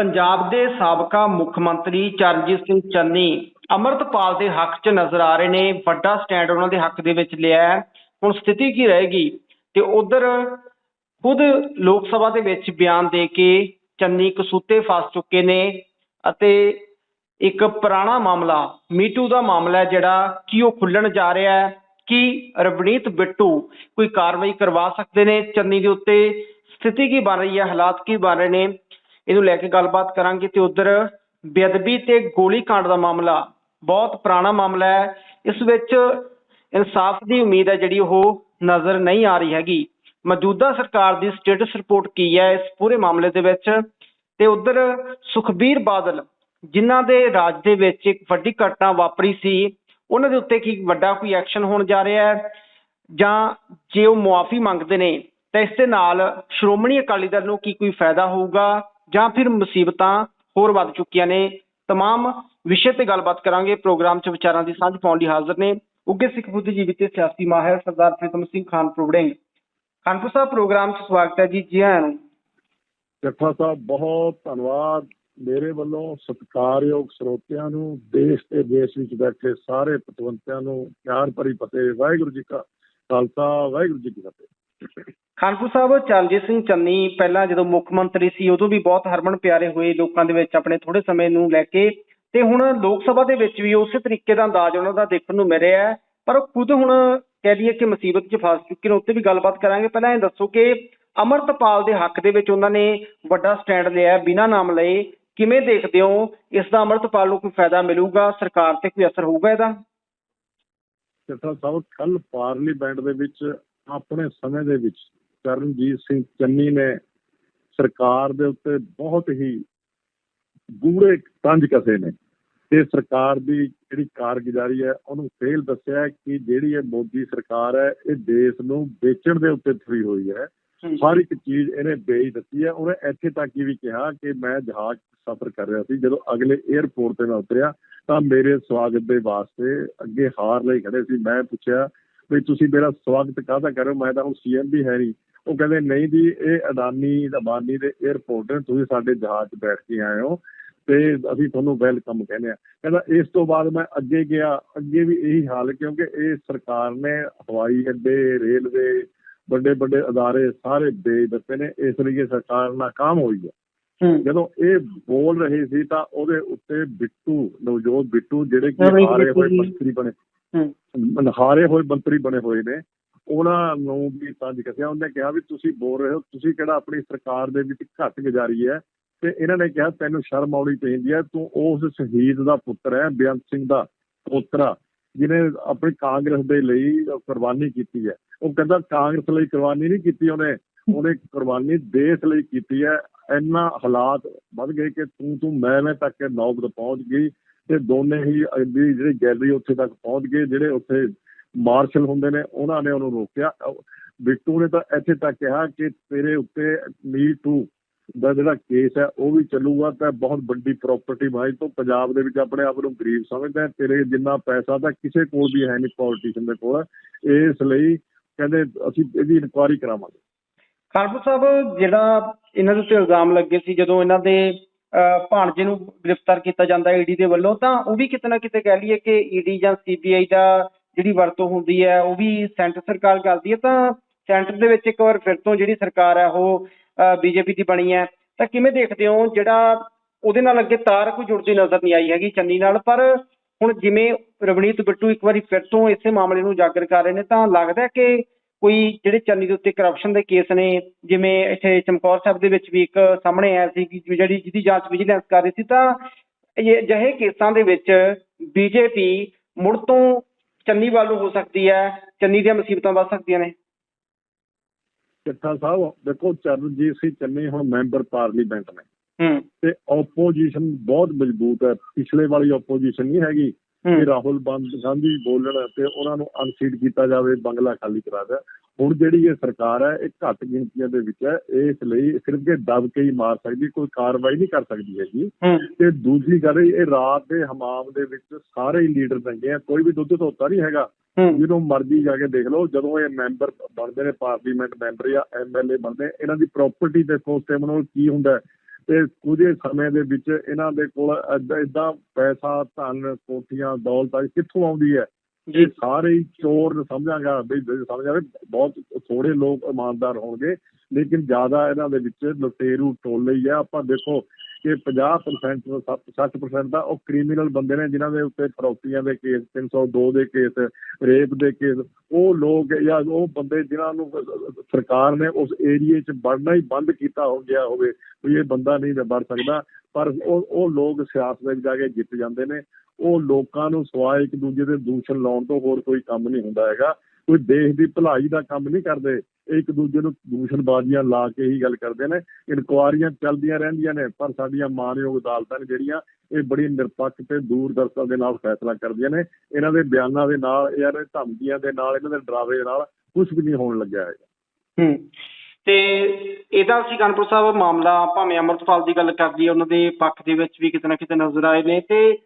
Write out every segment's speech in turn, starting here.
ਪੰਜਾਬ ਦੇ ਸਾਬਕਾ ਮੁੱਖ ਮੰਤਰੀ ਚਰਨਜੀਤ ਸਿੰਘ ਚੰਨੀ ਅਮਰਤਪਾਲ ਦੇ ਹੱਕ 'ਚ ਨਜ਼ਰ ਆ ਰਹੇ ਨੇ, ਵੱਡਾ ਸਟੈਂਡ ਉਹਨਾਂ ਦੇ ਹੱਕ ਦੇ ਵਿੱਚ ਲਿਆ ਹੈ। ਹੁਣ ਸਥਿਤੀ ਕੀ ਰਹੇਗੀ? ਤੇ ਉਧਰ ਖੁਦ ਲੋਕ ਸਭਾ ਦੇ ਵਿੱਚ ਬਿਆਨ ਦੇ ਕੇ ਚੰਨੀ ਕਸੂਤੇ ਫਸ ਚੁੱਕੇ ਨੇ ਅਤੇ ਇੱਕ ਪੁਰਾਣਾ ਮਾਮਲਾ, ਮੀਟੂ ਦਾ ਮਾਮਲਾ ਜਿਹੜਾ ਕੀ ਉਹ ਖੁੱਲਣ ਜਾ ਰਿਹਾ ਹੈ, ਕੀ ਰਵਨੀਤ ਬਿੱਟੂ ਕੋਈ ਕਾਰਵਾਈ ਕਰਵਾ ਸਕਦੇ ਨੇ ਚੰਨੀ ਦੇ ਉੱਤੇ? ਸਥਿਤੀ ਕੀ ਬਣ ਰਹੀ ਹੈ? ਹਾਲਾਤ ਕੀ ਬਣ ਰਹੇ ਨੇ? ਇਹਨੂੰ ਲੈ ਕੇ ਗੱਲਬਾਤ ਕਰਾਂਗੇ ਤੇ ਉਧਰ ਬੇਅਦਬੀ ਤੇ ਗੋਲੀ ਕਾਂਡ ਦਾ ਮਾਮਲਾ, ਬਹੁਤ ਪੁਰਾਣਾ ਮਾਮਲਾ ਹੈ। ਇਸ ਵਿੱਚ ਇਨਸਾਫ ਦੀ ਉਮੀਦ ਹੈ ਜਿਹੜੀ ਉਹ ਨਜ਼ਰ ਨਹੀਂ ਆ ਰਹੀ ਹੈਗੀ। ਮੌਜੂਦਾ ਸਰਕਾਰ ਦੀ ਸਟੇਟਸ ਰਿਪੋਰਟ ਕੀ ਹੈ ਇਸ ਪੂਰੇ ਮਾਮਲੇ ਦੇ ਵਿੱਚ? ਤੇ ਉਧਰ ਸੁਖਬੀਰ ਬਾਦਲ, ਜਿਨ੍ਹਾਂ ਦੇ ਰਾਜ ਦੇ ਵਿੱਚ ਇੱਕ ਵੱਡੀ ਘਟਨਾ ਵਾਪਰੀ ਸੀ, ਉਹਨਾਂ ਦੇ ਉੱਤੇ ਕੀ ਵੱਡਾ ਕੋਈ ਐਕਸ਼ਨ ਹੋਣ ਜਾ ਰਿਹਾ ਹੈ? ਜਾਂ ਜੇ ਉਹ ਮੁਆਫੀ ਮੰਗਦੇ ਨੇ, ਤਾਂ ਇਸ ਦੇ ਨਾਲ ਸ਼੍ਰੋਮਣੀ ਅਕਾਲੀ ਦਲ ਨੂੰ ਕੀ ਕੋਈ ਫਾਇਦਾ ਹੋਊਗਾ? ਜਾਂ ਫਿਰ ਮੁਸੀਬਤਾਂ ਹੋਰ ਵੱਧ ਚੁੱਕੀਆਂ ਨੇ तमाम ਵਿਸ਼ੇ ਤੇ ਗੱਲਬਾਤ ਕਰਾਂਗੇ ਪ੍ਰੋਗਰਾਮ 'ਚ ਵਿਚਾਰਾਂ ਦੀ ਸਾਂਝ ਪਾਉਣ ਲਈ ਹਾਜ਼ਰ ਨੇ ਉੱਗੇ ਸਿੱਖ ਬੁੱਧੀਜੀਵੀ ਤੇ ਸਿਆਸੀ ਮਾਹਿਰ ਸਰਦਾਰ ਪ੍ਰੀਤਮ ਸਿੰਘ ਖਾਨਪੁਰ ਵੜਿੰਗ ਖਾਨਪੁਰ ਸਾਹਿਬ ਪ੍ਰੋਗਰਾਮ 'ਚ ਸਵਾਗਤ ਹੈ ਜੀ ਜੀ ਆਇਆਂ ਨੂੰ ਜੱਟਾ ਸਾਹਿਬ ਬਹੁਤ ਧੰਨਵਾਦ ਮੇਰੇ ਵੱਲੋਂ ਸਤਿਕਾਰਯੋਗ ਸਰੋਤਿਆਂ ਨੂੰ ਦੇਸ਼ ਤੇ ਦੇਸ਼ ਵਿੱਚ ਬੈਠੇ ਸਾਰੇ ਪਤਵੰਤਿਆਂ ਨੂੰ ਪਿਆਰ ਭਰੀ ਫਤਿਹ ਵਾਹਿਗੁਰੂ ਜੀ ਕਾ ਖਾਲਸਾ ਵਾਹਿਗੁਰੂ ਜੀ ਕੀ ਫਤਿਹ ਖਾਨਪੁਰ ਸਾਹਿਬ ਚਰਨਜੀਤ ਸਿੰਘ ਚੰਨੀ ਪਹਿਲਾਂ ਜਦੋਂ ਮੁੱਖ ਮੰਤਰੀ ਸੀ, ਉਦੋਂ ਵੀ ਬਹੁਤ ਹਰਮਨ ਪਿਆਰੇ ਹੋਏ ਲੋਕਾਂ ਦੇ ਵਿੱਚ ਆਪਣੇ ਥੋੜੇ ਸਮੇਂ ਨੂੰ ਲੈ ਕੇ ਤੇ ਹੁਣ ਲੋਕ ਸਭਾ ਦੇ ਵਿੱਚ ਵੀ ਉਸੇ ਤਰੀਕੇ ਦਾ ਅੰਦਾਜ਼ ਉਹਨਾਂ ਦਾ ਦੇਖਣ ਨੂੰ ਮਿਲ ਰਿਹਾ ਪਰ ਉਹ ਖੁਦ ਹੁਣ ਕਹਿ ਲਈਏ ਕਿ ਮੁਸੀਬਤ 'ਚ ਫਸ ਚੁੱਕੇ ਨੇ, ਉੱਤੇ ਵੀ ਗੱਲਬਾਤ ਕਰਾਂਗੇ। ਪਹਿਲਾਂ ਇਹ ਦੱਸੋ ਕਿ ਅਮਰਤਪਾਲ ਦੇ ਹੱਕ ਦੇ ਵਿੱਚ ਉਹਨਾਂ ਨੇ ਵੱਡਾ ਸਟੈਂਡ ਲਿਆ ਬਿਨਾਂ ਨਾਮ ਲਏ। ਕਿਵੇਂ ਦੇਖਦੇ ਹੋ ਇਸ ਦਾ ਅਮਰਤਪਾਲ ਨੂੰ ਕੋਈ ਫਾਇਦਾ ਮਿਲੂਗਾ? ਸਰਕਾਰ ਤੇ ਕੋਈ ਅਸਰ ਹੋਊਗਾ ਇਹਦਾ? ਜੱਟਾ ਸਾਹਿਬ ਕੱਲ ਪਾਰਲੀਮੈਂਟ ਦੇ ਵਿੱਚ ਆਪਣੇ ਸਮੇਂ ਦੇ ਵਿੱਚ ਚਰਨਜੀਤ ਸਿੰਘ ਚੰਨੀ ਨੇ ਸਰਕਾਰ ਦੇ ਉੱਤੇ ਬਹੁਤ ਹੀ ਗੂੜੇ ਤੰਜ ਕਸੇ ਨੇ ਤੇ ਸਰਕਾਰ ਦੀ ਜਿਹੜੀ ਕਾਰਗੁਜ਼ਾਰੀ ਹੈ ਉਹਨੂੰ ਫੇਲ ਦੱਸਿਆ ਕਿ ਜਿਹੜੀ ਇਹ ਮੋਦੀ ਸਰਕਾਰ ਹੈ ਇਹ ਦੇਸ਼ ਨੂੰ ਵੇਚਣ ਦੇ ਉੱਤੇ ਤੁਰੀ ਹੋਈ ਹੈ। ਹਰ ਇੱਕ ਚੀਜ਼ ਇਹਨੇ ਵੇਚ ਦਿੱਤੀ ਹੈ। ਉਹਨੇ ਇੱਥੇ ਤੱਕ ਵੀ ਕਿਹਾ ਕਿ ਮੈਂ ਜਹਾਜ਼ ਸਫ਼ਰ ਕਰ ਰਿਹਾ ਸੀ। ਜਦੋਂ ਅਗਲੇ 에ਅਰਪੋਰਟ ਤੇ ਮੈਂ ਉਤਰਿਆ ਤਾਂ ਮੇਰੇ ਸਵਾਗਤ ਦੇ ਵਾਸਤੇ ਅੱਗੇ ਹਾਰ ਲਈ ਖੜੇ ਸੀ। ਮੈਂ ਪੁੱਛਿਆ ਵੀ ਤੁਸੀਂ ਮੇਰਾ ਸਵਾਗਤ ਕਾਹਦਾ ਕਰ ਮੈਂ ਤਾਂ ਹੁਣ ਸੀਐਮ ਵੀ ਹੈ ਨਹੀਂ। ਉਹ ਕਹਿੰਦੇ ਨਹੀਂ ਜੀ ਇਹ ਅਡਾਨੀ ਅਬਾਨੀ ਦੇ 에ਅਰਪੋਰਟ ਨੇ ਤੁਸੀਂ ਸਾਡੇ ਜਹਾਜ਼ 'ਚ ਬੈਠ ਕੇ ਆਏ ਹੋ ਤੇ ਅਸੀਂ ਤੁਹਾਨੂੰ ਵੈਲਕਮ ਕਹਿੰਦੇ ਆ ਕਹਿੰਦਾ ਇਸ ਤੋਂ ਬਾਅਦ ਮੈਂ ਅੱਗੇ ਗਿਆ। ਅੱਗੇ ਵੀ ਇਹੀ ਹਾਲ ਕਿਉਂਕਿ ਇਹ ਸਰਕਾਰ ਨੇ ਹਵਾਈ ਅੱਡੇ ਰੇਲਵੇ ਵੱਡੇ ਵੱਡੇ ਅਦਾਰੇ ਸਾਰੇ ਵੇਚ ਦਿੱਤੇ ਨੇ। ਇਸ ਲਈ ਸਰਕਾਰ ਨਾਕਾਮ ਹੋਈ ਹੈ। ਜਦੋਂ ਇਹ ਬੋਲ ਰਹੇ ਸੀ ਤਾਂ ਉਹਦੇ ਉੱਤੇ ਬਿੱਟੂ ਨਵਜੋਤ ਬਿੱਟੂ ਜਿਹੜੇ ਕਿ ਹਾਰੇ ਹੋਏ ਮੰਤਰੀ ਬਣੇ। ਹਾਰੇ ਹੋਏ ਮੰਤਰੀ ਬਣੇ ਹੋਏ ਨੇ। ਉਹਨਾਂ ਨੂੰ ਵੀ ਤੰਜ ਕੱਸਿਆ ਉਹਨੇ ਕਿਹਾ ਵੀ ਤੁਸੀਂ ਬੋਲ ਰਹੇ ਹੋ, ਤੁਸੀਂ ਕਿਹੜਾ ਆਪਣੀ ਸਰਕਾਰ ਦੇ ਵਿੱਚ ਘੱਟ ਗੁਜ਼ਾਰੀ ਹੈ? ਤੇ ਇਹਨਾਂ ਨੇ ਕਿਹਾ, ਤੈਨੂੰ ਸ਼ਰਮ ਆਉਣੀ ਚਾਹੀਦੀ ਹੈ, ਤੂੰ ਉਸ ਸ਼ਹੀਦ ਦਾ ਪੁੱਤਰ ਹੈ ਬੇਅੰਤ ਸਿੰਘ ਦਾ ਪੋਤਰਾ ਜਿਹਨੇ ਆਪਣੀ ਕਾਂਗਰਸ ਦੇ ਲਈ ਕੁਰਬਾਨੀ ਕੀਤੀ ਹੈ। ਉਹ ਕਹਿੰਦਾ, ਕਾਂਗਰਸ ਲਈ ਕੁਰਬਾਨੀ ਨਹੀਂ ਕੀਤੀ ਉਹਨੇ। ਉਹਨੇ ਕੁਰਬਾਨੀ ਦੇਸ਼ ਲਈ ਕੀਤੀ ਹੈ। ਇੰਨਾ ਹਾਲਾਤ ਵੱਧ ਗਏ ਕਿ ਤੂੰ ਤੂੰ ਮੈਂ ਮੈਂ ਤੱਕ ਨੌਬਤ ਪਹੁੰਚ ਗਈ। ਤੇ ਦੋਨੇ ਹੀ ਅਗਲੀ ਜਿਹੜੀ ਗੈਲਰੀ ਉੱਥੇ ਤੱਕ ਪਹੁੰਚ ਗਏ, ਜਿਹੜੇ ਉੱਥੇ ਮਾਰਸ਼ਲ ਹੁੰਦੇ ਨੇ, ਉਹਨਾਂ ਨੇ ਉਹਨੂੰ ਰੋਕਿਆ। ਬਿੱਟੂ ਨੇ ਤਾਂ ਇੱਥੇ ਤੱਕ ਕਿਹਾ ਕਿ ਤੇਰੇ ਉੱਤੇ ਮੀ ਟੂ ਦਾ ਜਿਹੜਾ ਕੇਸ ਹੈ, ਉਹ ਵੀ ਚੱਲੂਗਾ। ਤਾਂ ਬਹੁਤ ਵੱਡੀ ਪ੍ਰਾਪਰਟੀ ਮਾਈ ਤੋਂ। ਪੰਜਾਬ ਦੇ ਵਿੱਚ ਆਪਣੇ ਆਪ ਨੂੰ ਗਰੀਬ ਸਮਝਦਾ ਤੇਰੇ ਜਿੰਨਾ ਪੈਸਾ ਤਾਂ ਕਿਸੇ ਕੋਲ ਵੀ ਹੈ ਨਹੀਂ ਪੋਲੀਟੀਸ਼ੀਅਨ ਦੇ ਕੋਲ। ਇਸ ਲਈ ਕਹਿੰਦੇ ਅਸੀਂ ਇਹਦੀ ਇਨਕੁਆਇਰੀ ਕਰਾਵਾਂਗੇ। ਖਾਲਪੁਰ ਸਾਹਿਬ, ਜਿਹੜਾ ਇਹਨਾਂ ਦੇ ਉੱਤੇ ਇਲਜ਼ਾਮ ਲੱਗੇ ਸੀ, ਜਦੋਂ ਇਹਨਾਂ ਦੇ ਭਾਣਜੇ ਨੂੰ ਗ੍ਰਿਫਤਾਰ ਕੀਤਾ ਜਾਂਦਾ ਈਡੀ ਦੇ ਵੱਲੋਂ, ਤਾਂ ਉਹ ਵੀ ਕਿਤੇ ਨਾ ਕਿਤੇ ਕਹਿ ਲਈਏ ਕਿ ਈਡੀ ਜਾਂ ਸੀਬੀਆਈ ਦਾ ਜਿਹੜੀ ਵਰਤੋਂ ਹੁੰਦੀ ਹੈ, ਉਹ ਵੀ ਸੈਂਟਰ ਸਰਕਾਰ ਕਰਦੀ ਹੈ, ਤਾਂ ਸੈਂਟਰ ਦੇ ਵਿੱਚ ਇੱਕ ਵਾਰ ਫਿਰ ਤੋਂ ਜਿਹੜੀ ਸਰਕਾਰ ਹੈ, ਉਹ ਬੀਜੇਪੀ ਦੀ ਬਣੀ ਹੈ, ਤਾਂ ਕਿਵੇਂ ਦੇਖਦੇ ਹੋ ਜਿਹੜਾ ਉਹਦੇ ਨਾਲ ਅੱਗੇ ਤਾਰ ਕੋਈ ਜੁੜਦੀ ਨਜ਼ਰ ਨਹੀਂ ਆਈ ਹੈਗੀ ਚੰਨੀ ਨਾਲ, ਪਰ ਹੁਣ ਜਿਵੇਂ ਰਵਨੀਤ ਬਿੱਟੂ ਇੱਕ ਵਾਰੀ ਫਿਰ ਤੋਂ ਇਸੇ ਮਾਮਲੇ ਨੂੰ ਉਜਾਗਰ ਕਰ ਰਹੇ ਨੇ, ਤਾਂ ਲੱਗਦਾ ਕਿ ਕੋਈ ਜਿਹੜੇ ਚੰਨੀ ਦੇ ਉੱਤੇ ਕਰਪਸ਼ਨ ਦੇ ਕੇਸ ਨੇ ਜਿਵੇਂ ਇੱਥੇ ਚਮਕੌਰ ਸਾਹਿਬ ਦੇ ਵਿੱਚ ਵੀ ਇੱਕ ਸਾਹਮਣੇ ਆਇਆ ਸੀ ਕਿ ਜਿਹੜੀ ਜਿਹਦੀ ਜਾਂਚ ਵਿਜੀਲੈਂਸ ਕਰ ਰਹੀ ਸੀ ਤਾਂ ਇਹ ਅਜਿਹੇ ਕੇਸਾਂ ਦੇ ਵਿੱਚ ਬੀਜੇਪੀ ਮੁੜ ਤੋਂ ਚੰਨੀ ਵੱਲ ਹੋ ਸਕਦੀ ਹੈ ਚੰਨੀ ਦੀਆਂ ਮੁਸੀਬਤਾਂ ਵੱਧ ਸਕਦੀਆਂ ਨੇ। ਚੱਠਾ ਸਾਹਿਬ ਦੇਖੋ ਚਰਨਜੀਤ ਸਿੰਘ ਚੰਨੀ ਹੁਣ ਮੈਂਬਰ ਪਾਰਲੀਮੈਂਟ ਨੇ। ਹੂੰ। ਤੇ ਆਪੋਜੀਸ਼ਨ ਬਹੁਤ ਮਜ਼ਬੂਤ ਹੈ। ਪਿਛਲੇ ਵਾਲੀ ਆਪੋਜੀਸ਼ਨ ਨਹੀਂ ਹੈਗੀ। ਕਿ ਰਾਹੁਲ ਗਾਂਧੀ ਬੋਲਣ ਤੇ ਉਹਨਾਂ ਨੂੰ ਅਨਸੀਟ ਕੀਤਾ ਜਾਵੇ ਬੰਗਲਾ ਖਾਲੀ ਕਰਾ ਦੇ। ਹੁਣ ਜਿਹੜੀ ਇਹ ਸਰਕਾਰ ਹੈ ਇਹ ਘੱਟ ਗਿਣਤੀਆਂ ਦੇ ਵਿੱਚ ਹੈ। ਇਸ ਲਈ ਸਿਰਫ ਇਹ ਦਬ ਕੇ ਹੀ ਮਾਰ ਸਕਦੀ ਕੋਈ ਕਾਰਵਾਈ ਨਹੀਂ ਕਰ ਸਕਦੀ ਹੈਗੀ। ਤੇ ਦੂਜੀ ਗੱਲ ਇਹ ਰਾਤ ਦੇ ਹਮਾਮ ਦੇ ਵਿੱਚ ਸਾਰੇ ਹੀ ਲੀਡਰ ਦੰਗੇ ਆ। ਕੋਈ ਵੀ ਦੁੱਧ ਧੋਤਾ ਨਹੀਂ ਹੈਗਾ। ਜਦੋਂ ਮਰਜ਼ੀ ਜਾ ਕੇ ਦੇਖ ਲਓ ਜਦੋਂ ਇਹ ਮੈਂਬਰ ਬਣਦੇ ਨੇ ਪਾਰਲੀਮੈਂਟ ਮੈਂਬਰ ਜਾਂ ਐਮਐਲਏ ਬਣਦੇ ਇਹਨਾਂ ਦੀ ਪ੍ਰਾਪਰਟੀ ਦੇਖੋ ਉਸ ਟਾਈਮ ਨਾਲ ਕੀ ਹੁੰਦਾ ਤੇ ਕੁਝ ਸਮੇਂ ਦੇ ਵਿੱਚ ਇਹਨਾਂ ਦੇ ਕੋਲ ਇਦਾਂ ਪੈਸਾ ਧਨ ਕੋਠੀਆਂ ਦੌਲਤ ਕਿੱਥੋਂ ਆਉਂਦੀ ਹੈ? ਇਹ ਸਾਰੇ ਹੀ ਚੋਰ ਸਮਝਾਂਗਾ ਵੀ ਸਮਝਾਂਗੇ ਬਹੁਤ ਥੋੜੇ ਲੋਕ ਇਮਾਨਦਾਰ ਹੋਣਗੇ ਲੇਕਿਨ ਜ਼ਿਆਦਾ ਇਹਨਾਂ ਦੇ ਵਿੱਚ ਲੁਟੇਰੂ ਟੋਲੇ ਹੀ ਆ। ਆਪਾਂ ਦੇਖੋ ਕਿ 50% ਤੋਂ 60% ਦਾ ਉਹ ਕ੍ਰਿਮੀਨਲ ਬੰਦੇ ਨੇ ਜਿਨ੍ਹਾਂ ਦੇ ਉੱਤੇ ਫਰੌਤੀਆਂ ਦੇ ਕੇਸ 302 ਦੇ ਕੇਸ ਰੇਪ ਦੇ ਕੇਸ ਉਹ ਲੋਕ ਜਾਂ ਉਹ ਬੰਦੇ ਜਿਨ੍ਹਾਂ ਨੂੰ ਸਰਕਾਰ ਨੇ ਉਸ ਏਰੀਏ 'ਚ ਵੜਨਾ ਹੀ ਬੰਦ ਕੀਤਾ ਹੋ ਗਿਆ ਹੋਵੇ, ਵੀ ਇਹ ਬੰਦਾ ਨਹੀਂ ਵੜ ਸਕਦਾ। ਪਰ ਉਹ ਉਹ ਲੋਕ ਸਿਆਸਤ ਵਿੱਚ ਜਾ ਕੇ ਜਿੱਤ ਜਾਂਦੇ ਨੇ। ਉਹ ਲੋਕਾਂ ਨੂੰ ਸਵਾਏ ਇੱਕ ਦੂਜੇ ਦੇ ਦੂਸ਼ਣ ਲਾਉਣ ਤੋਂ ਹੋਰ ਕੋਈ ਕੰਮ ਨਹੀਂ ਹੁੰਦਾ ਹੈਗਾ। ਕੋਈ ਦੇਸ਼ ਦੀ ਭਲਾਈ ਦਾ ਕੰਮ ਨਹੀਂ ਕਰਦੇ ਇਹ ਇੱਕ ਦੂਜੇ ਨੂੰ ਦੂਸ਼ਣਬਾਜ਼ੀਆਂ ਲਾ ਕੇ ਹੀ ਗੱਲ ਕਰਦੇ ਨੇ, ਇਨਕੁਆਰੀਆਂ ਚੱਲਦੀਆਂ ਰਹਿੰਦੀਆਂ ਨੇ, ਪਰ ਸਾਡੀਆਂ ਮਾਨਯੋਗ ਅਦਾਲਤਾਂ ਨੇ ਜਿਹੜੀਆਂ, ਇਹ ਬੜੀ ਨਿਰਪੱਖ ਤੇ ਦੂਰਦਰਸ਼ਤਾ ਦੇ ਨਾਲ ਫੈਸਲਾ ਕਰਦੀਆਂ ਨੇ, ਇਹਨਾਂ ਦੇ ਬਿਆਨਾਂ ਦੇ ਨਾਲ ਇਹਨਾਂ ਦੇ ਧਮਕੀਆਂ ਦੇ ਨਾਲ, ਇਹਨਾਂ ਦੇ ਡਰਾਵੇ ਦੇ ਨਾਲ ਕੁਝ ਵੀ ਨਹੀਂ ਹੋਣ ਲੱਗਿਆ ਹੈਗਾ। ਹੂੰ, ਤੇ ਇਹਦਾ ਅਸੀਂ ਕਾਨਪੁਰ ਸਾਹਿਬ ਮਾਮਲਾ ਭਾਵੇਂ ਅਮਰਤਪਾਲ ਦੀ ਗੱਲ ਕਰਦੀ ਹੈ ਉਹਨਾਂ ਦੇ ਪੱਖ ਦੇ ਵਿੱਚ ਵੀ ਕਿਤੇ ਨਾ ਕਿਤੇ ਨਜ਼ਰ ਆਏ ਨੇ, ਤੇ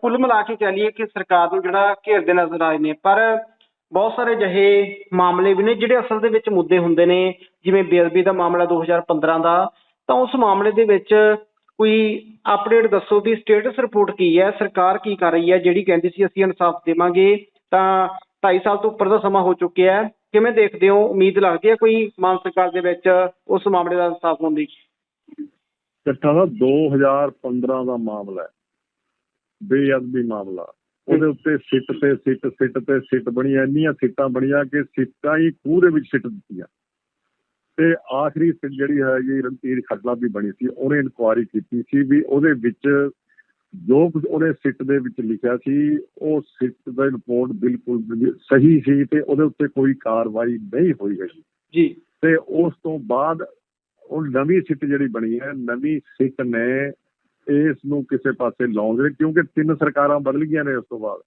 ਕੁੱਲ ਮਿਲਾ ਕੇ ਕਹਿ ਲਈਏ ਕਿ ਸਰਕਾਰ ਨੂੰ ਜਿਹੜਾ ਘੇਰਦੇ ਨਜ਼ਰ ਆਏ ਨੇ, ਪਰ ਬਹੁਤ ਸਾਰੇ ਜਿਹੇ ਮਾਮਲੇ ਵੀ ਨੇ ਜਿਹੜੇ ਅਸਲ ਦੇ ਵਿੱਚ ਮੁੱਦੇ ਹੁੰਦੇ ਨੇ, ਜਿਵੇਂ ਬੇਅਦਬੀ ਦਾ ਮਾਮਲਾ 2015 ਦਾ, ਤਾਂ ਉਸ ਮਾਮਲੇ ਦੇ ਵਿੱਚ ਕੋਈ ਅਪਡੇਟ ਦੱਸੋ ਵੀ ਸਟੇਟਸ ਰਿਪੋਰਟ ਕੀ ਹੈ, ਸਰਕਾਰ ਕੀ ਕਰ ਰਹੀ ਹੈ, ਜਿਹੜੀ ਕਹਿੰਦੀ ਸੀ ਅਸੀਂ ਇਨਸਾਫ ਦੇਵਾਂਗੇ, ਤਾਂ 2.5 ਸਾਲ ਤੋਂ ਉੱਪਰ ਦਾ ਸਮਾਂ ਹੋ ਚੁੱਕਿਆ ਹੈ। ਕਿਵੇਂ ਦੇਖਦੇ ਹੋ? ਉਮੀਦ ਲੱਗਦੀ ਹੈ ਕੋਈ ਮਾਨ ਸਰਕਾਰ ਦੇ ਵਿੱਚ ਉਸ ਮਾਮਲੇ ਦਾ ਇਨਸਾਫ ਹੋਣ ਦੀ? ਇਕੱਠਾ ਦਾ 2015 ਦਾ ਮਾਮਲਾ ਹੈ, ਬੇਅਦਬੀ ਮਾਮਲਾ। ਉਹਦੇ ਉੱਤੇ ਸਿੱਟ ਤੇ ਸਿੱਟ ਸਿੱਟ ਤੇ ਸਿੱਟ ਬਣੀਆਂ ਇੰਨੀਆਂ ਸਿੱਟਾਂ ਬਣੀਆਂ ਕਿ ਸਿੱਟਾਂ ਹੀ ਖੂਹ ਦੇ ਵਿੱਚ ਸਿੱਟ ਦਿੱਤੀਆਂ। ਤੇ ਆਖਰੀ ਸਿੱਟ ਜਿਹੜੀ ਹੈਗੀ ਰਣਧੀਰ ਖੱਟਲਾ ਵੀ ਬਣੀ ਸੀ ਉਹਨੇ ਇਨਕੁਆਇਰੀ ਕੀਤੀ ਸੀ ਵੀ ਉਹਦੇ ਵਿੱਚ ਜੋ ਕੁਝ ਉਹਨੇ ਸਿੱਟ ਦੇ ਵਿੱਚ ਲਿਖਿਆ ਸੀ ਉਹ ਸਿੱਟ ਦਾ ਰਿਪੋਰਟ ਬਿਲਕੁਲ ਸਹੀ ਸੀ ਤੇ ਉਹਦੇ ਉੱਤੇ ਕੋਈ ਕਾਰਵਾਈ ਨਹੀਂ ਹੋਈ ਹੈਗੀ। ਜੀ। ਤੇ ਉਸ ਤੋਂ ਬਾਅਦ ਉਹ ਨਵੀਂ ਸਿੱਟ ਜਿਹੜੀ ਬਣੀ ਹੈ ਨਵੀਂ ਸਿੱਟ ਨੇ ਇਸ ਨੂੰ ਕਿਸੇ ਪਾਸੇ ਲਾਉਣ ਦੇ ਕਿਉਂਕਿ ਤਿੰਨ ਸਰਕਾਰਾਂ ਬਦਲ ਗਈਆਂ ਨੇ ਉਸ ਤੋਂ ਬਾਅਦ।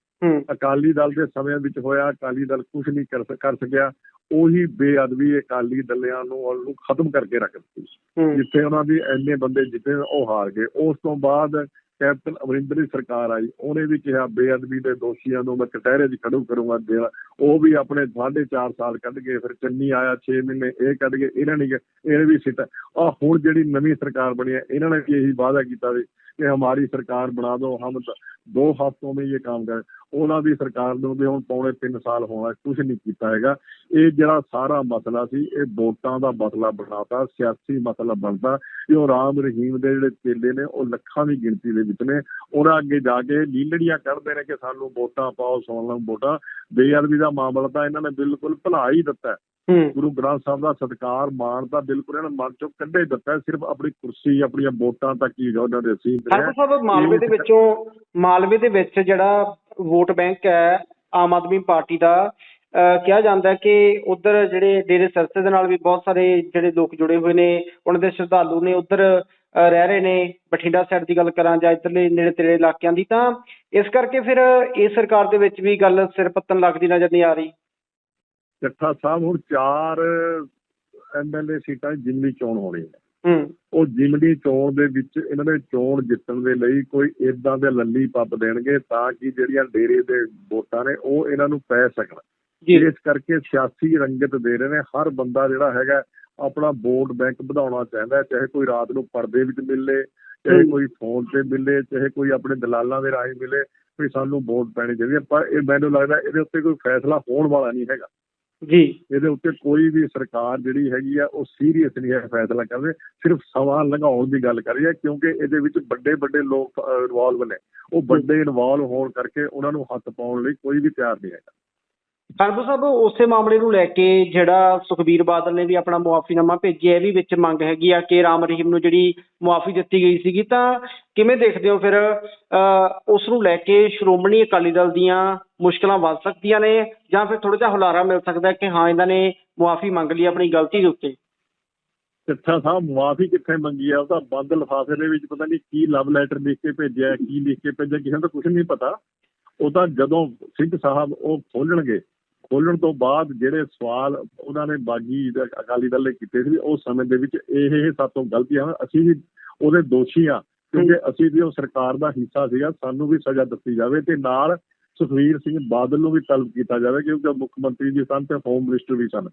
ਅਕਾਲੀ ਦਲ ਦੇ ਸਮੇਂ ਵਿੱਚ ਹੋਇਆ ਅਕਾਲੀ ਦਲ ਕੁਝ ਨਹੀਂ ਕਰ ਸਕਿਆ ਉਹੀ ਬੇਅਦਬੀ ਅਕਾਲੀ ਦਲਿਆਂ ਨੂੰ ਉਹਨੂੰ ਖਤਮ ਕਰਕੇ ਰੱਖ ਦਿੱਤੀ। ਜਿੱਥੇ ਉਹਨਾਂ ਦੀ ਇੰਨੇ ਬੰਦੇ ਜਿੱਤੇ ਉਹ ਹਾਰ ਗਏ। ਉਸ ਤੋਂ ਬਾਅਦ ਕੈਪਟਨ ਅਮਰਿੰਦਰ ਦੀ ਸਰਕਾਰ ਆਈ, ਉਹਨੇ ਵੀ ਕਿਹਾ, ਬੇਅਦਬੀ ਦੇ ਦੋਸ਼ੀਆਂ ਨੂੰ ਮੈਂ ਕਟਹਿਰੇ 'ਚ ਖੜੂ ਕਰੂੰਗਾ ਦੇਣਾ ਉਹ ਵੀ ਆਪਣੇ 4.5 ਸਾਲ ਕੱਢ ਗਏ ਫਿਰ ਚੰਨੀ ਆਇਆ 6 ਮਹੀਨੇ ਇਹ ਕੱਢ ਗਏ ਇਹਨਾਂ ਨੇ ਇਹਨੇ ਵੀ ਸਿੱਟ। ਆ ਹੁਣ ਜਿਹੜੀ ਨਵੀਂ ਸਰਕਾਰ ਬਣੀ ਹੈ, ਇਹਨਾਂ ਨੇ ਵੀ ਇਹੀ ਵਾਅਦਾ ਕੀਤਾ ਵੀ ਕਿ ਹਮਾਰੀ ਸਰਕਾਰ ਬਣਾ ਦਿਓ ਹਮ ਤ- ਦੋ ਹਫ਼ਤੋਂ ਵਿੱਚ ਇਹ ਕੰਮ ਕਰ। ਉਹਨਾਂ ਦੀ ਸਰਕਾਰ ਨੂੰ ਵੀ ਹੁਣ ਪੌਣੇ 3 ਸਾਲ ਹੋਣਾ ਕੁਝ ਨਹੀਂ ਕੀਤਾ ਹੈਗਾ। ਇਹ ਜਿਹੜਾ ਸਾਰਾ ਮਸਲਾ ਸੀ, ਇਹ ਵੋਟਾਂ ਦਾ ਮਸਲਾ ਬਣਾਤਾ, ਸਿਆਸੀ ਮਸਲਾ ਬਣਦਾ। ਕਿ ਉਹ ਰਾਮ ਰਹੀਮ ਦੇ ਜਿਹੜੇ ਚੇਲੇ ਨੇ, ਉਹ ਲੱਖਾਂ ਦੀ ਗਿਣਤੀ ਦੇ ਵਿੱਚ ਨੇ। ਉਹਨਾਂ ਅੱਗੇ ਜਾ ਕੇ ਲੀਲੜੀਆਂ ਕੱਢਦੇ ਨੇ ਕਿ ਸਾਨੂੰ ਵੋਟਾਂ ਪਾਓ ਸੁਣ ਲਓ ਵੋਟਾਂ। ਬੇਅਦਬੀ ਦਾ ਮਾਮਲਾ ਤਾਂ ਇਹਨਾਂ ਨੇ ਬਿਲਕੁਲ ਭੁਲਾ ਹੀ। ਦਿੱਤਾ ਗੁਰੂ ਗ੍ਰੰਥ ਸਾਹਿਬ ਦਾ ਸਤਿਕਾਰ ਮਾਣ ਤਾਂ ਬਿਲਕੁਲ ਇਹਨਾਂ ਮਨ ਚੋਂ ਕੱਢੇ ਦਿੱਤਾ। ਸਿਰਫ ਆਪਣੀ ਕੁਰਸੀ ਆਪਣੀਆਂ ਵੋਟਾਂ ਤੱਕ ਹੀ ਉਹਨਾਂ ਦੇ ਨੇ ਸਾਹਿਬ ਮਾਲਵੇ ਦੇ ਵਿੱਚੋਂ ਮਾਲਵੇ ਦੇ ਵਿੱਚ ਜਿਹੜਾ ਵੋਟ ਬੈਂਕ ਹੈ ਆਮ ਆਦਮੀ ਪਾਰਟੀ ਦਾ ਕਿਹਾ ਜਾਂਦਾ ਹੈ ਕਿ ਉਧਰ ਜਿਹੜੇ ਡੇਰੇ ਸਰਸੇ ਦੇ ਨਾਲ ਵੀ ਬਹੁਤ ਸਾਰੇ ਜਿਹੜੇ ਲੋਕ ਜੁੜੇ ਹੋਏ ਨੇ ਉਹਨਾਂ ਦੇ ਸ਼ਰਧਾਲੂ ਨੇ ਉਧਰ ਰਹਿ ਰਹੇ ਨੇ। ਬਠਿੰਡਾ ਸਾਈਡ ਦੀ ਗੱਲ ਕਰਾਂ ਜਾਂ ਇੱਧਰਲੇ ਨੇੜੇ ਤੇੜੇ ਇਲਾਕਿਆਂ ਦੀ ਤਾਂ ਇਸ ਕਰਕੇ ਫਿਰ ਇਸ ਸਰਕਾਰ ਦੇ ਵਿੱਚ ਵੀ ਗੱਲ ਸਿਰ ਪੱਤਨ ਲੱਗਦੀ ਨਜ਼ਰ ਨਹੀਂ ਆ ਰਹੀ। ਚੱਠਾ ਸਾਹਿਬ ਹੁਣ ਚਾਰ ਐਮਐਲਏ ਸੀਟਾਂ ਜਿਮਨੀ ਚੋਣ ਹੋਣੀ ਹੈ ਹੂੰ। ਉਹ ਜਿਮਨੀ ਚੋਣ ਦੇ ਵਿੱਚ ਇਹਨਾਂ ਦੇ ਚੋਣ ਜਿੱਤਣ ਦੇ ਲਈ ਕੋਈ ਇਦਾਂ ਦੇ ਲੱਲੀ ਪੱਪ ਦੇਣਗੇ ਤਾਂ ਕਿ ਜਿਹੜੀਆਂ ਡੇਰੇ ਦੇ ਵੋਟਾਂ ਨੇ ਉਹ ਇਹਨਾਂ ਨੂੰ ਪੈ ਸਕਣ। ਇਸ ਕਰਕੇ ਸਿਆਸੀ ਰੰਗਤ ਦੇ ਰਹੇ ਨੇ। ਹਰ ਬੰਦਾ ਜਿਹੜਾ ਹੈਗਾ ਆਪਣਾ ਵੋਟ ਬੈਂਕ ਵਧਾਉਣਾ ਚਾਹੁੰਦਾ ਚਾਹੇ ਕੋਈ ਰਾਤ ਨੂੰ ਪਰਦੇ ਵਿੱਚ ਮਿਲੇ ਚਾਹੇ। ਕੋਈ ਫੋਨ ਤੇ ਮਿਲੇ ਚਾਹੇ ਕੋਈ ਆਪਣੇ ਦਲਾਲਾਂ ਦੇ ਰਾਹੀਂ ਮਿਲੇ ਵੀ ਸਾਨੂੰ ਵੋਟ ਪੈਣੀ ਚਾਹੀਦੀ ਪਰ ਇਹ ਮੈਨੂੰ ਲੱਗਦਾ ਇਹਦੇ ਉੱਤੇ ਕੋਈ ਫੈਸਲਾ ਹੋਣ ਵਾਲਾ ਨਹੀਂ ਹੈਗਾ। ਜੀ। ਇਹਦੇ ਉੱਤੇ ਕੋਈ ਵੀ ਸਰਕਾਰ ਜਿਹੜੀ ਹੈਗੀ ਆ ਉਹ ਸੀਰੀਅਸ ਨਹੀਂ ਹੈ ਫੈਸਲਾ ਕਰ ਰਹੀ ਸਿਰਫ ਸਮਾਂ ਲੰਘਾਉਣ ਦੀ ਗੱਲ ਕਰ ਰਹੀ ਹੈ ਕਿਉਂਕਿ ਇਹਦੇ ਵਿੱਚ ਵੱਡੇ ਵੱਡੇ ਲੋਕ ਇਨਵੋਲਵ ਨੇ। ਉਹ ਵੱਡੇ ਇਨਵੋਲਵ ਹੋਣ ਕਰਕੇ ਉਹਨਾਂ ਨੂੰ ਹੱਥ ਪਾਉਣ ਲਈ ਕੋਈ ਵੀ ਤਿਆਰ ਨਹੀਂ ਹੈਗਾ। ਕਾਨਪੁਰ ਸਾਹਿਬ, ਉਸੇ ਮਾਮਲੇ ਨੂੰ ਲੈ ਕੇ ਜਿਹੜਾ ਸੁਖਬੀਰ ਬਾਦਲ ਨੇ ਵੀ ਆਪਣਾ ਮੁਆਫੀਨਾਮਾ ਭੇਜਿਆ ਇਹ ਵੀ ਵਿੱਚ ਮੰਗ ਹੈਗੀ ਆ ਕਿ ਰਾਮ ਰਹੀਮ ਨੂੰ ਜਿਹੜੀ ਮੁਆਫੀ ਦਿੱਤੀ ਗਈ ਸੀਗੀ ਤਾਂ ਕਿਵੇਂ ਦੇਖਦੇ ਹੋ ਫਿਰ ਉਸ ਨੂੰ ਲੈ ਕੇ ਸ਼੍ਰੋਮਣੀ ਅਕਾਲੀ ਦਲ ਦੀਆਂ ਮੁਸ਼ਕਲਾਂ ਵੱਧ ਸਕਦੀਆਂ ਨੇ ਜਾਂ ਫਿਰ ਥੋੜਾ ਜਿਹਾ ਹੁਲਾਰਾ ਮਿਲ ਸਕਦਾ ਕਿ ਹਾਂ ਇਹਨਾਂ ਨੇ ਮੁਆਫੀ ਮੰਗ ਲਈ ਆਪਣੀ ਗਲਤੀ ਦੇ ਉੱਤੇ? ਚੱਠਾ ਸਾਹਿਬ, ਮੁਆਫੀ ਕਿੱਥੇ ਮੰਗੀ ਆ? ਉਹਦਾ ਬੰਦ ਲਿਫਾਫੇ ਦੇ ਵਿੱਚ ਪਤਾ ਨਹੀਂ ਕੀ ਲਵ ਲੈਟਰ ਲਿਖ ਕੇ ਭੇਜਿਆ, ਕੀ ਲਿਖ ਕੇ ਭੇਜਿਆ, ਕਿਸੇ ਨੂੰ ਤਾਂ ਕੁਝ ਨਹੀਂ ਪਤਾ। ਉਹ ਤਾਂ ਜਦੋਂ ਸਿੰਘ ਸਾਹਿਬ ਉਹ ਖੋਲਣਗੇ ਖੋਲਣ ਤੋਂ ਬਾਅਦ ਜਿਹੜੇ ਸਵਾਲ ਉਹਨਾਂ ਨੇ ਬਾਗੀ ਅਕਾਲੀ ਦਲ ਨੇ ਕੀਤੇ ਸੀ ਉਸ ਸਮੇਂ ਦੇ ਵਿੱਚ ਇਹ ਇਹ ਸਾਤੋਂ ਗਲਤੀਆਂ ਹਨ। ਅਸੀਂ ਵੀ ਉਹਦੇ ਦੋਸ਼ੀ ਆ ਕਿਉਂਕਿ ਅਸੀਂ ਵੀ ਉਹ ਸਰਕਾਰ ਦਾ ਹਿੱਸਾ ਸੀਗਾ, ਸਾਨੂੰ ਵੀ ਸਜ਼ਾ ਦਿੱਤੀ ਜਾਵੇ ਤੇ ਨਾਲ ਸੁਖਵੀਰ ਸਿੰਘ ਬਾਦਲ ਨੂੰ ਵੀ ਤਲਬ ਕੀਤਾ ਜਾਵੇ, ਕਿਉਂਕਿ ਉਹ ਮੁੱਖ ਮੰਤਰੀ ਜੀ ਸਨ ਤੇ ਹੋਮ ਮਿਨਿਸਟਰ ਵੀ ਸਨ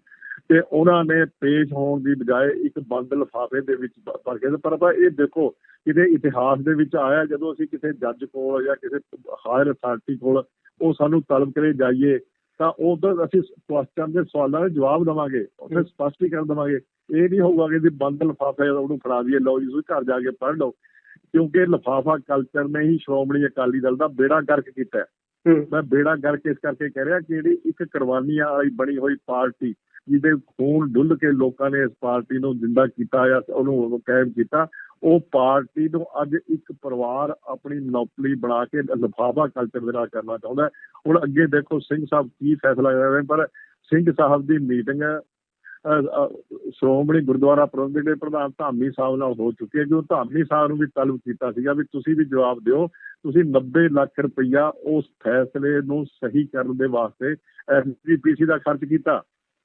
ਤੇ ਉਹਨਾਂ ਨੇ ਪੇਸ਼ ਹੋਣ ਦੀ ਬਜਾਏ ਇੱਕ ਬੰਦ ਲਿਫਾਫੇ ਦੇ ਵਿੱਚ ਭਰ ਕੇ ਤੇ ਪਰ ਆਪਾਂ ਇਹ ਦੇਖੋ, ਕਿਤੇ ਇਤਿਹਾਸ ਦੇ ਵਿੱਚ ਆਇਆ, ਜਦੋਂ ਅਸੀਂ ਕਿਸੇ ਜੱਜ ਕੋਲ ਜਾਂ ਕਿਸੇ ਹਾਇਰ ਅਥਾਰਟੀ ਕੋਲ ਉਹ ਸਾਨੂੰ ਤਲਬ ਕਰੇ ਜਾਈਏ ਤਾਂ ਉਧਰ ਅਸੀਂ ਕੁਐਸਚਨ ਦੇ ਸਵਾਲਾਂ ਦੇ ਜਵਾਬ ਦੇਵਾਂਗੇ। ਉੱਥੇ ਸਪਸ਼ਟੀਕਰਨ ਦੇਵਾਂਗੇ। ਇਹ ਨਹੀਂ ਹੋਊਗਾ ਕਿ ਜੀ ਬੰਦ ਲਿਫਾਫੇ ਉਹਨੂੰ ਫੜਾ ਦਈਏ ਲਓ ਜੀ ਤੁਸੀਂ ਘਰ ਜਾ ਕੇ ਪੜ੍ਹ ਲਓ। ਕਿਉਂਕਿ ਲਿਫਾਫਾ ਕਲਚਰ ਨੇ ਹੀ ਸ਼੍ਰੋਮਣੀ ਅਕਾਲੀ ਦਲ ਦਾ ਬੇੜਾ ਗਰਕ ਕੀਤਾ ਮੈਂ ਬੇੜਾ ਗਰਕ ਇਸ ਕਰਕੇ ਕਹਿ ਰਿਹਾ ਕਿ ਜਿਹੜੀ ਇੱਕ ਕੁਰਬਾਨੀਆਂ ਵਾਲੀ ਬਣੀ ਹੋਈ ਪਾਰਟੀ ਜਿਹਦੇ ਖੂਨ ਡੁੱਲ ਕੇ ਲੋਕਾਂ ਨੇ ਇਸ ਪਾਰਟੀ ਨੂੰ ਜਿੰਦਾ ਕੀਤਾ ਜਾਂ ਉਹਨੂੰ ਕਾਇਮ ਕੀਤਾ, ਉਹ ਪਾਰਟੀ ਨੂੰ ਅੱਜ ਇੱਕ ਪਰਿਵਾਰ ਆਪਣੀ ਨੌਕਰੀ ਬਣਾ ਕੇ ਲਿਫਾਫਾ ਕਲਚਰ ਦੇ ਨਾਲ ਕਰਨਾ ਚਾਹੁੰਦਾ ਹੁਣ ਅੱਗੇ ਦੇਖੋ, ਸਿੰਘ ਸਾਹਿਬ ਕੀ ਫੈਸਲਾ ਕਰ ਰਹੇ ਪਰ ਸਿੰਘ ਸਾਹਿਬ ਦੀ ਮੀਟਿੰਗ ਸ਼੍ਰੋਮਣੀ ਗੁਰਦੁਆਰਾ ਪ੍ਰਬੰਧਕ ਦੇ ਪ੍ਰਧਾਨ ਧਾਮੀ ਸਾਹਿਬ ਨਾਲ ਹੋ ਚੁੱਕੀ ਹੈ, ਜੋ ਧਾਮੀ ਸਾਹਿਬ ਨੂੰ ਵੀ ਤਲਬ ਕੀਤਾ ਸੀਗਾ ਵੀ ਤੁਸੀਂ ਵੀ ਜਵਾਬ ਦਿਓ, ਤੁਸੀਂ 90 ਲੱਖ ਰੁਪਈਆ ਉਸ ਫੈਸਲੇ ਨੂੰ ਸਹੀ ਕਰਨ ਦੇ ਵਾਸਤੇ ਐਸਜੀਪੀਸੀ ਦਾ ਖਰਚ ਕੀਤਾ।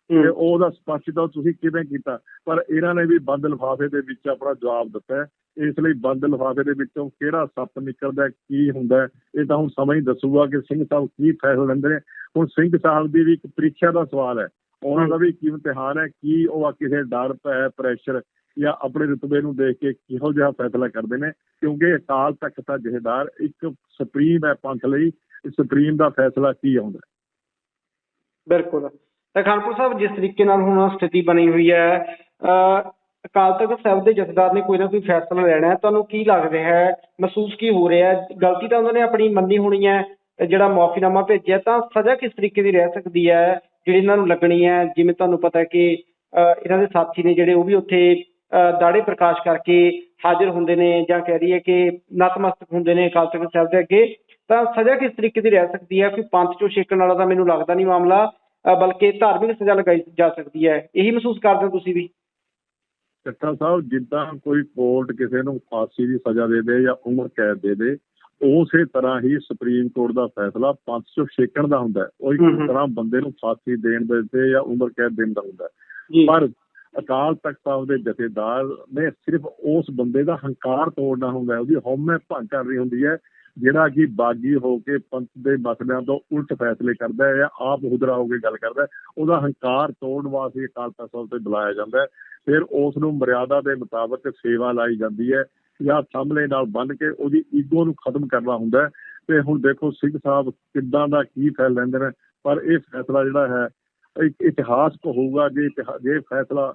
ਤੇ ਉਹਦਾ ਸਪਸ਼ਟਤਾ ਤੁਸੀਂ ਕਿਵੇਂ ਕੀਤਾ? ਪਰ ਇਹਨਾਂ ਨੇ ਵੀ ਬੰਦ ਲਿਫਾਫੇ ਦੇ ਵਿੱਚ ਆਪਣਾ ਜਵਾਬ ਦਿੱਤਾ ਇਸ ਲਈ ਬੰਦ ਲਿਫਾਫੇ ਦੇ ਵਿੱਚੋਂ ਕਿਹੜਾ ਸੱਪ ਨਿਕਲਦਾ ਕੀ ਹੁੰਦਾ ਇਹ ਤਾਂ ਹੁਣ ਸਮਾਂ ਹੀ ਦੱਸੂਗਾ ਕਿ ਸਿੰਘ ਸਾਹਿਬ ਕੀ ਫੈਸਲਾ ਲੈਂਦੇ ਨੇ। ਹੁਣ ਸਿੰਘ ਸਾਹਿਬ ਦੀ ਵੀ ਇੱਕ ਪ੍ਰੀਖਿਆ ਦਾ ਸਵਾਲ ਹੈ। ਉਹਨਾਂ ਦਾ ਵੀ ਇੱਕ ਇਮਤਿਹਾਨ ਹੈ ਕੀ ਉਹ ਕਿਸੇ ਡਰ ਭੈ ਪ੍ਰੈਸ਼ਰ ਜਾਂ ਆਪਣੇ ਰੁਤਬੇ ਨੂੰ ਦੇਖ ਕੇ ਕਿਹੋ ਜਿਹਾ ਫੈਸਲਾ ਕਰਦੇ ਨੇ? ਕਿਉਂਕਿ ਅਕਾਲ ਤਖਤ ਦਾ ਜਹੇਦਾਰ ਇੱਕ ਸੁਪਰੀਮ ਹੈ ਪੰਥ ਲਈ। ਸੁਪਰੀਮ ਦਾ ਫੈਸਲਾ ਕੀ ਆਉਂਦਾ? ਬਿਲਕੁਲ। ਤਾਂ ਖਾਨਪੁਰ ਸਾਹਿਬ ਜਿਸ ਤਰੀਕੇ ਨਾਲ ਹੁਣ ਸਥਿਤੀ ਬਣੀ ਹੋਈ ਹੈ, ਅਹ ਅਕਾਲ ਤਖਤ ਸਾਹਿਬ ਦੇ ਜਥੇਦਾਰ ਨੇ ਕੋਈ ਨਾ ਕੋਈ ਫੈਸਲਾ ਲੈਣਾ ਹੈ। ਤੁਹਾਨੂੰ ਕੀ ਲੱਗ ਰਿਹਾ ਹੈ? ਮਹਿਸੂਸ ਕੀ ਹੋ ਰਿਹਾ ਹੈ? ਗਲਤੀ ਤਾਂ ਉਹਨਾਂ ਨੇ ਆਪਣੀ ਮੰਨੀ ਹੋਣੀ ਹੈ, ਜਿਹੜਾ ਮੁਆਫੀਨਾਮਾ ਭੇਜਿਆ ਤਾਂ ਸਜ਼ਾ ਕਿਸ ਤਰੀਕੇ ਦੀ ਰਹਿ ਸਕਦੀ ਹੈ, ਜਿਹੜੀ ਇਹਨਾਂ ਨੂੰ ਲੱਗਣੀ ਹੈ? ਜਿਵੇਂ ਤੁਹਾਨੂੰ ਪਤਾ ਹੈ ਕਿ, ਅਹ ਇਹਨਾਂ ਦੇ ਸਾਥੀ ਨੇ ਜਿਹੜੇ ਉਹ ਵੀ ਉੱਥੇ, ਅਹ ਦਾੜੇ ਪ੍ਰਕਾਸ਼ ਕਰਕੇ ਹਾਜ਼ਰ ਹੁੰਦੇ ਨੇ ਜਾਂ ਕਹਿ ਰਹੀ ਹੈ ਕਿ ਨਤਮਸਤਕ ਹੁੰਦੇ ਨੇ ਅਕਾਲ ਤਖਤ ਸਾਹਿਬ ਦੇ ਅੱਗੇ, ਤਾਂ ਸਜ਼ਾ ਕਿਸ ਤਰੀਕੇ ਦੀ ਰਹਿ ਸਕਦੀ ਹੈ? ਕੋਈ ਪੰਥ ਚੋਂ ਛੇਕਣ ਵਾਲਾ ਤਾਂ ਮੈਨੂੰ ਲੱਗਦਾ ਨਹੀਂ ਮਾਮਲਾ। ਬਲਕਿ ਧਾਰਮਿਕ ਸਜ਼ਾ ਲਗਾਈ ਜਾ ਸਕਦੀ ਹੈ। ਇਹੀ ਮਹਿਸੂਸ ਕਰਦੇ ਹੋ ਤੁਸੀਂ ਵੀ? ਚੱਠਾ ਸਾਹਿਬ ਜਿੱਦਾਂ ਕੋਈ ਕੋਰਟ ਕਿਸੇ ਨੂੰ ਫਾਂਸੀ ਦੀ ਸਜ਼ਾ ਦੇ ਦੇ ਜਾਂ ਉਮਰ ਕੈਦ ਦੇ ਦੇ ਉਸੇ ਤਰ੍ਹਾਂ ਹੀ ਸੁਪਰੀਮ ਕੋਰਟ ਦਾ ਫੈਸਲਾ ਪੰਜ ਸੌ ਛੇਕਣ ਦਾ ਹੁੰਦਾ ਹੈ। ਉਹ ਇੱਕ। ਤਰ੍ਹਾਂ ਬੰਦੇ ਨੂੰ ਫਾਂਸੀ ਦੇਣ ਦੇ ਤੇ ਜਾਂ ਉਮਰ ਕੈਦ ਦੇਣ ਦਾ ਹੁੰਦਾ ਪਰ ਅਕਾਲ ਤਖਤ ਸਾਹਿਬ ਦੇ ਜਥੇਦਾਰ ਨੇ ਸਿਰਫ ਉਸ ਬੰਦੇ ਦਾ ਹੰਕਾਰ ਤੋੜਨਾ ਹੁੰਦਾ ਹੈ। ਉਹਦੀ ਹਉਮੈ ਭੰਗ ਕਰਨੀ ਹੁੰਦੀ ਹੈ। ਜਿਹੜਾ ਕਿ ਬਾਗੀ ਹੋ ਕੇ ਪੰਥ ਦੇ ਮਸਲਿਆਂ ਤੋਂ ਉਲਟ ਫੈਸਲੇ ਕਰਦਾ ਹੈ ਜਾਂ ਆਪ ਹੁਦਰਾ ਹੋ ਕੇ ਗੱਲ ਕਰਦਾ ਉਹਦਾ ਹੰਕਾਰ ਤੋੜਨ ਵਾਸਤੇ ਅਕਾਲ ਤਖਤ ਸਾਹਿਬ ਤੇ ਬੁਲਾਇਆ ਜਾਂਦਾ ਹੈ। ਫਿਰ ਉਸ ਨੂੰ ਮਰਿਆਦਾ ਦੇ ਮੁਤਾਬਕ ਸੇਵਾ ਲਾਈ ਜਾਂਦੀ ਹੈ ਜਾਂ ਸਾਹਮਣੇ ਨਾਲ ਬੰਨ ਕੇ ਉਹਦੀ ਈਗੋ ਨੂੰ ਖਤਮ ਕਰਨਾ ਹੁੰਦਾ ਤੇ ਹੁਣ ਦੇਖੋ ਸਿੰਘ ਸਾਹਿਬ ਕਿੱਦਾਂ ਦਾ ਕੀ ਫੈਲ ਲੈਂਦੇ ਨੇ, ਪਰ ਇਹ ਫੈਸਲਾ ਜਿਹੜਾ ਹੈ ਇੱਕ ਇਤਿਹਾਸ ਕੋ ਹੋਊਗਾ ਜੇ ਇਤਿਹਾ- ਜੇ ਫੈਸਲਾ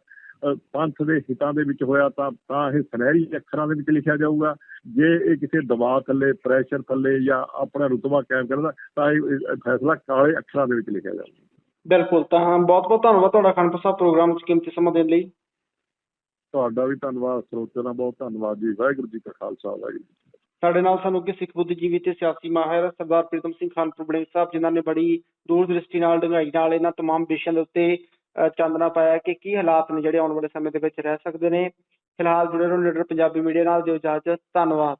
ਪੰਥ ਦੇ ਹਿੱਤਾਂ ਦੇ ਵਿੱਚ ਹੋਇਆ ਤਾਂ ਤਾਂ ਇਹ ਸੁਨਹਿਰੀ ਅੱਖਰਾਂ ਦੇ ਵਿੱਚ ਲਿਖਿਆ ਜਾਊਗਾ ਜੇ ਇਹ ਕਿਸੇ ਦਬਾਅ ਥੱਲੇ ਪ੍ਰੈਸ਼ਰ ਥੱਲੇ ਜਾਂ ਆਪਣਾ ਰੁਤਬਾ ਕਾਇਮ ਕਰਦਾ ਤਾਂ ਇਹ ਇਹ ਫੈਸਲਾ ਕਾਲੇ ਅੱਖਰਾਂ ਦੇ ਵਿੱਚ ਲਿਖਿਆ ਜਾਊਗਾ ਬਿਲਕੁਲ ਤਾਂ ਬਹੁਤ ਬਹੁਤ ਧੰਨਵਾਦ ਤੁਹਾਡਾ ਖਾਨਪੁਰ ਸਾਹਿਬ ਪ੍ਰੋਗਰਾਮ ਵਿੱਚ ਕੀਮਤੀ ਸਮਾਂ ਦੇਣ ਲਈ ਤੁਹਾਡਾ ਵੀ ਧੰਨਵਾਦ ਸਰੋਤਿਆਂ ਦਾ ਬਹੁਤ ਧੰਨਵਾਦ ਜੀ ਵਾਹਿਗੁਰੂ ਜੀ ਕਾ ਖਾਲਸਾ ਵਾਹਿਗੁਰੂ ਜੀ ਕੀ ਫਤਿਹ। ਸਾਡੇ ਨਾਲ ਸਾਨੂੰ ਅੱਗੇ ਸਿੱਖ ਬੁੱਧੀਜੀਵੀ ਤੇ ਸਿਆਸੀ ਮਾਹਿਰ ਸਰਦਾਰ ਪ੍ਰੀਤਮ ਸਿੰਘ ਖਾਨਪੁਰ ਬੜਿੰਗ ਸਾਹਿਬ ਜਿਨ੍ਹਾਂ ਨੇ ਬੜੀ ਦੂਰ ਦ੍ਰਿਸ਼ਟੀ ਨਾਲ ਡੂੰਘਾਈ ਨਾਲ ਇਹਨਾਂ तमाम ਵਿਸ਼ਿਆਂ ਦੇ ਉੱਤੇ ਅਹ, ਚਾਨਣਾ ਪਾਇਆ ਕਿ ਕੀ ਹਾਲਾਤ ਨੇ ਜਿਹੜੇ ਆਉਣ ਵਾਲੇ ਸਮੇਂ ਦੇ ਵਿੱਚ ਰਹਿ ਸਕਦੇ ਨੇ। ਫਿਲਹਾਲ ਜੁੜੇ ਰਹੋ ਲੀਡਰ ਪੰਜਾਬੀ ਮੀਡੀਆ ਨਾਲ, ਦਿਓ ਇਜਾਜ਼ਤ, ਧੰਨਵਾਦ।